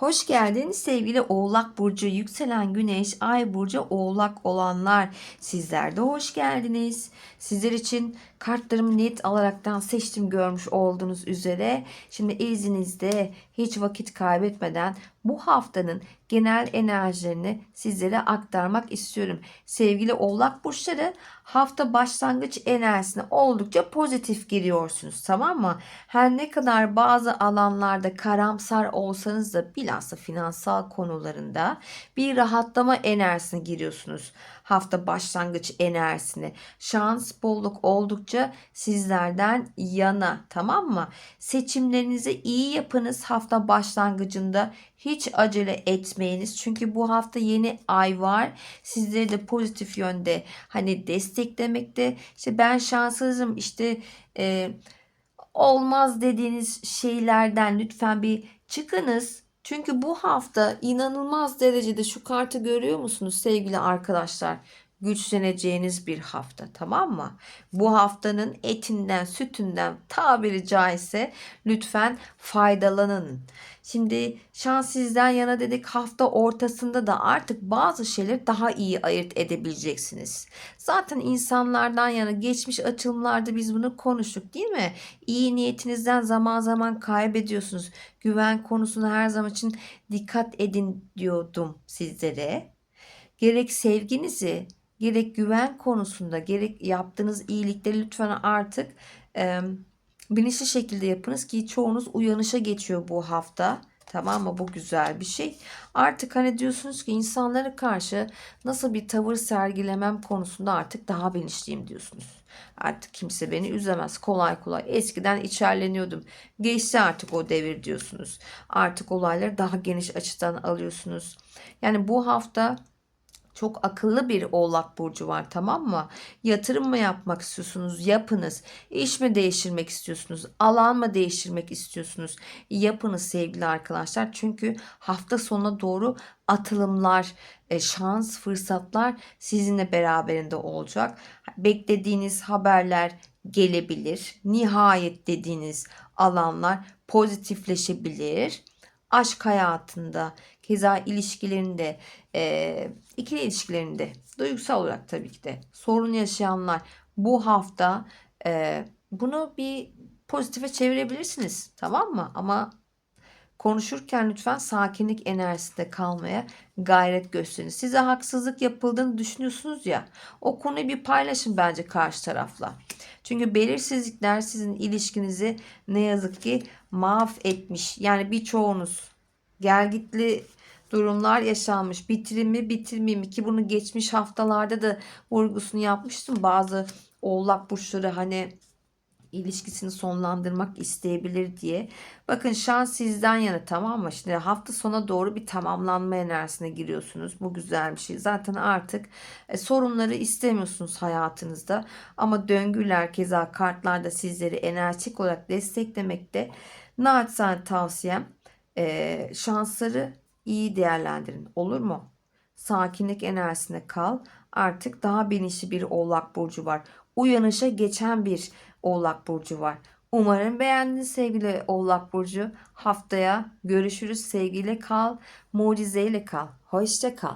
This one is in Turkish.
Hoş geldiniz sevgili Oğlak Burcu, yükselen Güneş, Ay Burcu Oğlak olanlar. Sizler de hoş geldiniz. Sizler için kartlarımı net alaraktan seçtim görmüş olduğunuz üzere. Şimdi izninizde hiç vakit kaybetmeden bu haftanın genel enerjilerini sizlere aktarmak istiyorum. Sevgili Oğlak Burçları hafta başlangıç enerjisine oldukça pozitif giriyorsunuz tamam mı? Her ne kadar bazı alanlarda karamsar olsanız da bilhassa finansal konularında bir rahatlama enerjisine giriyorsunuz. Hafta başlangıç enerjisine. Şans, bolluk oldukça sizlerden yana tamam mı? Seçimlerinizi iyi yapınız hafta başlangıcında. Hiç acele etmeyiniz. Çünkü bu hafta yeni ay var. Sizleri de pozitif yönde hani desteklemekte. İşte ben şanssızım işte e, olmaz dediğiniz şeylerden lütfen bir çıkınız. Çünkü bu hafta inanılmaz derecede şu kartı görüyor musunuz sevgili arkadaşlar? Güçleneceğiniz bir hafta tamam mı? Bu haftanın etinden, sütünden tabiri caizse lütfen faydalanın. Şimdi şans sizden yana dedik hafta ortasında da artık bazı şeyleri daha iyi ayırt edebileceksiniz. Zaten insanlardan yana geçmiş açılımlarda biz bunu konuştuk değil mi? İyi niyetinizden zaman zaman kaybediyorsunuz. Güven konusuna her zaman için dikkat edin diyordum sizlere. Gerek sevginizi, gerek güven konusunda, gerek yaptığınız iyilikleri lütfen artık e, bilinçli şekilde yapınız ki çoğunuz uyanışa geçiyor bu hafta. Tamam mı? Bu güzel bir şey. Artık hani diyorsunuz ki insanlara karşı nasıl bir tavır sergilemem konusunda artık daha bilinçliyim diyorsunuz. Artık kimse beni üzemez kolay kolay. Eskiden içerleniyordum. Geçti artık o devir diyorsunuz. Artık olayları daha geniş açıdan alıyorsunuz. Yani bu hafta çok akıllı bir oğlak burcu var tamam mı? Yatırım mı yapmak istiyorsunuz? Yapınız. İş mi değiştirmek istiyorsunuz? Alan mı değiştirmek istiyorsunuz? Yapınız sevgili arkadaşlar. Çünkü hafta sonuna doğru atılımlar, e, şans, fırsatlar sizinle beraberinde olacak. Beklediğiniz haberler gelebilir. Nihayet dediğiniz alanlar pozitifleşebilir aşk hayatında, keza ilişkilerinde, e, ikili ilişkilerinde, duygusal olarak tabii ki de sorun yaşayanlar bu hafta e, bunu bir pozitife çevirebilirsiniz. Tamam mı? Ama konuşurken lütfen sakinlik enerjisinde kalmaya gayret gösterin. Size haksızlık yapıldığını düşünüyorsunuz ya. O konuyu bir paylaşın bence karşı tarafla. Çünkü belirsizlikler sizin ilişkinizi ne yazık ki mahvetmiş. Yani birçoğunuz gelgitli durumlar yaşanmış. Bitireyim mi bitirmeyeyim ki bunu geçmiş haftalarda da vurgusunu yapmıştım. Bazı oğlak burçları hani ilişkisini sonlandırmak isteyebilir diye. Bakın şans sizden yana tamam mı? Şimdi hafta sona doğru bir tamamlanma enerjisine giriyorsunuz. Bu güzel bir şey. Zaten artık e, sorunları istemiyorsunuz hayatınızda. Ama döngüler keza kartlarda sizleri enerjik olarak desteklemekte. Naçizane tavsiyem e, şansları iyi değerlendirin. Olur mu? Sakinlik enerjisine kal. Artık daha bilinçli bir oğlak burcu var. Uyanışa geçen bir Oğlak Burcu var. Umarım beğendiniz sevgili Oğlak Burcu. Haftaya görüşürüz. Sevgiyle kal, mucizeyle kal. Hoşça kal.